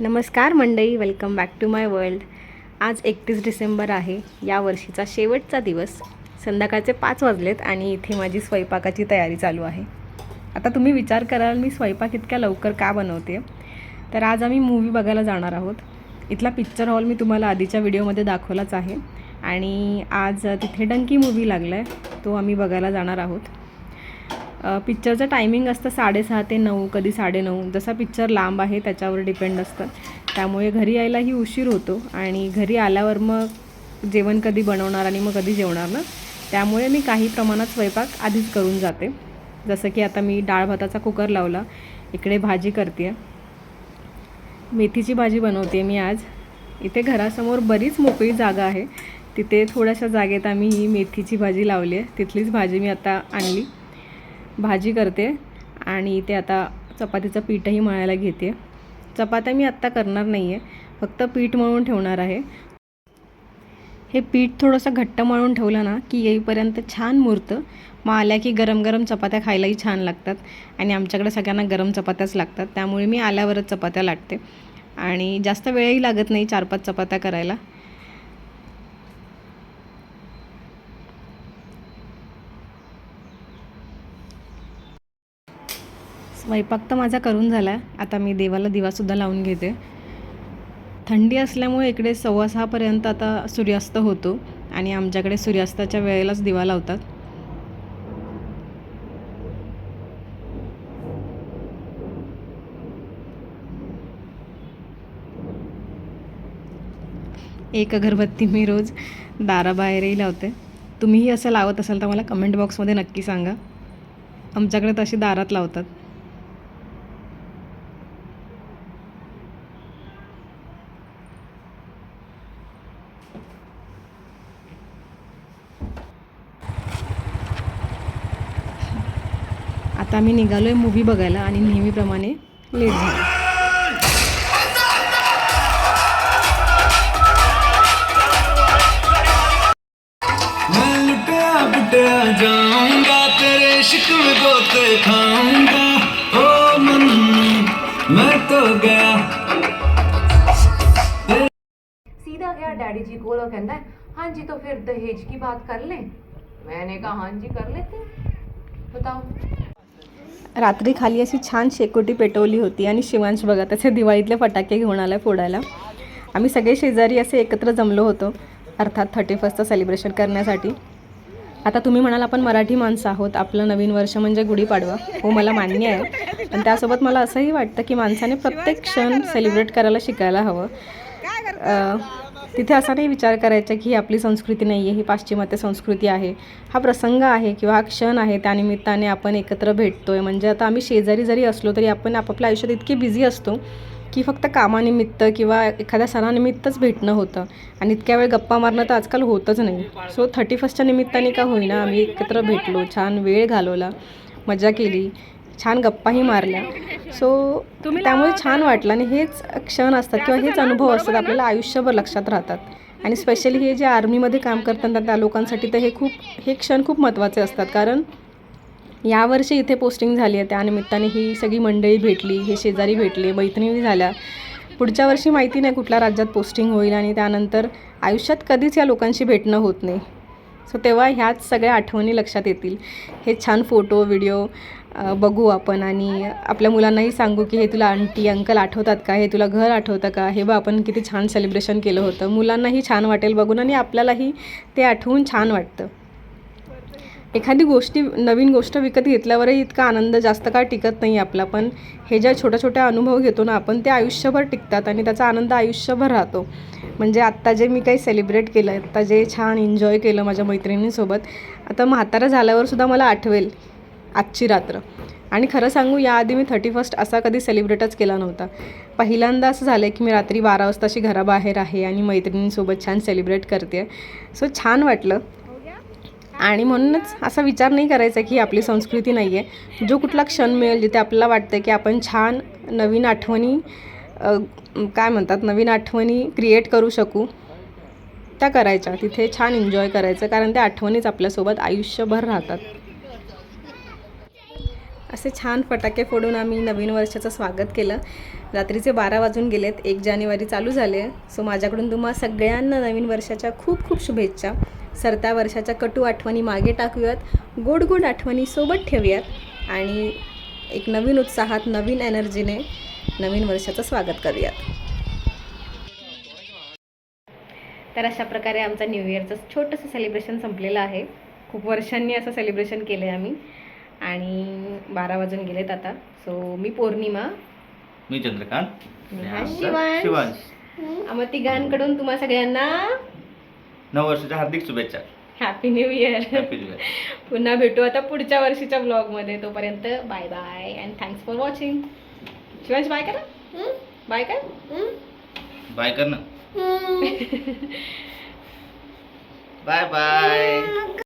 नमस्कार मंडळी welcome back to my world आज एकतीस डिसेंबर आहे. या वर्षीचा शेवटचा दिवस. संध्याकाळचे पाच वाजलेत आणि इथे माझी स्वयंपाकाची तयारी चालू आहे. आता तुम्ही विचार कराल मी स्वयंपाक इतक्या लवकर का बनवते? तर आज आम्ही मूवी बघायला जाणार आहोत. इथला पिक्चर हॉल मी तुम्हाला आधीच्या व्हिडिओमध्ये दाखवलाच आहे. आणि आज तिथे डंकी मूवी लागला आहे तो आम्ही बघायला जाणार आहोत. पिक्चरचं टायमिंग असतं साडेसहा ते नऊ कधी साडेनऊ. जसा पिक्चर लांब आहे त्याच्यावर डिपेंड असतं. त्यामुळे घरी यायलाही उशीर होतो. आणि घरी आल्यावर मग जेवण कधी बनवणार आणि मग कधी जेवणार ना? त्यामुळे मी काही प्रमाणात स्वयंपाक आधीच करून जाते. जसं की आता मी डाळ भाताचा कुकर लावला. इकडे भाजी करते मेथीची भाजी बनवते मी आज. इथे घरासमोर बरीच मोकळी जागा आहे. तिथे थोड्याशा जागेत आम्ही ही मेथीची भाजी लावली आहे. तिथलीच भाजी मी आता आणली. भाजी करते आणि ते आता चपातीचं पीठही मळायला घेते. चपात्या मी आत्ता करणार नाही आहे फक्त पीठ मळून ठेवणार आहे. हे पीठ थोडंसं घट्ट मळून ठेवलं ना की येईपर्यंत छान मुरतं. मग आल्या की गरम गरम चपात्या खायलाही छान लागतात आणि आमच्याकडे सगळ्यांना गरम चपात्याच लागतात. त्यामुळे मी आल्यावरच चपात्या लाटते. आणि जास्त वेळही लागत नाही चार पाच चपात्या करायला. स्वयंपाक तर माझा करून झाला आहे आता मी देवाला दिवासुद्धा लावून घेते. थंडी असल्यामुळे इकडे सव्वा सहापर्यंत आता सूर्यास्त होतो आणि आमच्याकडे सूर्यास्ताच्या वेळेलाच दिवा लावतात. एक अगरबत्ती मी रोज दाराबाहेरही लावते. तुम्हीही असं लावत असाल तर मला कमेंट बॉक्समध्ये नक्की सांगा. आमच्याकडे तशी दारात लावतात. आता आम्ही निघालो आहे मूवी बघायला आणि नेहमीप्रमाणे लेट झालं. जाऊंगा तेरे शिकवे गोते खाऊंगा। ओ मन मैं तो गया। सीधा गया डैडी जी को और कहता है हाँ जी तो फिर दहेज की बात कर लें। मैंने कहा हाँ जी कर लेते। बताओ। रात्री खाली अशी छान शेकोटी पेटवली होती आणि शिवांश बघा त्याचे दिवाळीतले फटाके घेऊन आला फोडायला. आम्ही सगळे शेजारी असे एकत्र जमलो होतो अर्थात थर्टी फर्स्टचं सेलिब्रेशन करण्यासाठी. आता तुम्ही म्हणाल आपण मराठी माणसं आहोत आपलं नवीन वर्ष म्हणजे गुढीपाडवा. हो मला मान्य आहे. पण त्यासोबत मला असंही वाटतं की माणसाने प्रत्येक क्षण सेलिब्रेट करायला शिकायला हवं. तिथे असा नाही विचार करायचा की ही आपली संस्कृती नाही आहे ही पाश्चिमात्य संस्कृती आहे. हा प्रसंग आहे किंवा हा क्षण आहे त्यानिमित्ताने आपण एकत्र भेटतो आहे म्हणजे आता आम्ही शेजारी जरी असलो तरी आपण आपापल्या आयुष्यात इतके बिझी असतो की फक्त कामानिमित्त किंवा एखाद्या सणानिमित्तच भेटणं होतं. आणि इतक्या वेळ गप्पा मारणं तर आजकाल होतच नाही. सो थर्टी फर्स्टच्या निमित्ताने का होईना आम्ही एकत्र भेटलो छान वेळ घालवला मजा केली. छान गप्पाही मारल्या. सो त्यामुळे छान वाटलं आणि हेच क्षण असतात किंवा हेच अनुभव असतात आपल्याला आयुष्यभर लक्षात राहतात. आणि स्पेशली हे जे आर्मीमध्ये काम करतात ना, त्या लोकांसाठी तर हे खूप हे क्षण खूप महत्त्वाचे असतात. कारण यावर्षी इथे पोस्टिंग झाली आहे. त्यानिमित्ताने ही सगळी मंडळी भेटली हे शेजारी भेटले मैत्रिणी झाल्या. पुढच्या वर्षी माहिती नाही कुठल्या राज्यात पोस्टिंग होईल आणि त्यानंतर आयुष्यात कधीच या लोकांशी भेटणं होत नाही. सो तेव्हा ह्याच सगळ्या आठवणी लक्षात येतील. हे छान फोटो व्हिडिओ बघू आपण आणि आपल्या मुलांनाही सांगू की हे तुला आंटी अंकल आठवतात का? हे तुला घर आठवतं का? हे बा आपण किती छान सेलिब्रेशन केलं होतं. मुलांनाही छान वाटेल बघून आणि आपल्यालाही ते आठवून छान वाटतं. एखादी गोष्टी नवीन गोष्ट विकत घेतल्यावरही इतका आनंद जास्त काळ टिकत नाही आपला. पण हे ज्या छोट्या छोट्या अनुभव घेतो ना आपण ते आयुष्यभर टिकतात आणि त्याचा आनंद आयुष्यभर राहतो. म्हणजे आत्ता जे मी काही सेलिब्रेट केलं आत्ता जे छान एन्जॉय केलं माझ्या मैत्रिणींसोबत आता म्हातारा झाल्यावर सुद्धा मला आठवेल आजची रात्र. आणि खरं सांगू याआधी मी थर्टी फर्स्ट असा कधी सेलिब्रेटच केला नव्हता. पहिल्यांदा असं झालं की मी रात्री बारा वाजता अशी घराबाहेर आहे आणि मैत्रिणींसोबत छान सेलिब्रेट करते सो छान वाटलं. आणि म्हणूनच असा विचार नाही करायचा की आपली संस्कृती नाही आहे जो कुठला क्षण मिळेल जिथे आपल्याला वाटतं की आपण छान नवीन आठवणी काय म्हणतात नवीन आठवणी क्रिएट करू शकू त्या करायच्या. तिथे छान एन्जॉय करायचं कारण त्या आठवणीच आपल्यासोबत आयुष्यभर राहतात. असे छान फटाके फोडून आम्ही नवीन वर्षाचं स्वागत केलं. रात्रीचे बारा वाजून गेलेत एक जानेवारी चालू झाले सो माझ्याकडून तुम्हा सगळ्यांना नवीन वर्षाच्या खूप खूप शुभेच्छा. सरत्या वर्षाच्या कटू आठवणी मागे टाकूयात गोड गोड आठवणी सोबत ठेवूयात आणि एक नवीन उत्साहात नवीन एनर्जीने नवीन वर्षाचं स्वागत करूयात. तर अशा प्रकारे आमचा न्यू इयरचं छोटंसं सेलिब्रेशन संपलेलं आहे. खूप वर्षांनी असं सेलिब्रेशन केलं आहे आम्ही. आणि बारा वाजून गेलेत आता. सो मी पौर्णिमा. मी चंद्रकांत. शिवांश. आम्हा तिघांकडून तुम्हा सगळ्यांना नऊ वर्षाच्या हार्दिक शुभेच्छा. Happy new year happy new year पुन्हा भेटू आता पुढच्या वर्षीच्या ब्लॉगमध्ये तोपर्यंत bye bye and thanks for watching Shivansh bye करा. बाय कर. बाय कर ना. Bye bye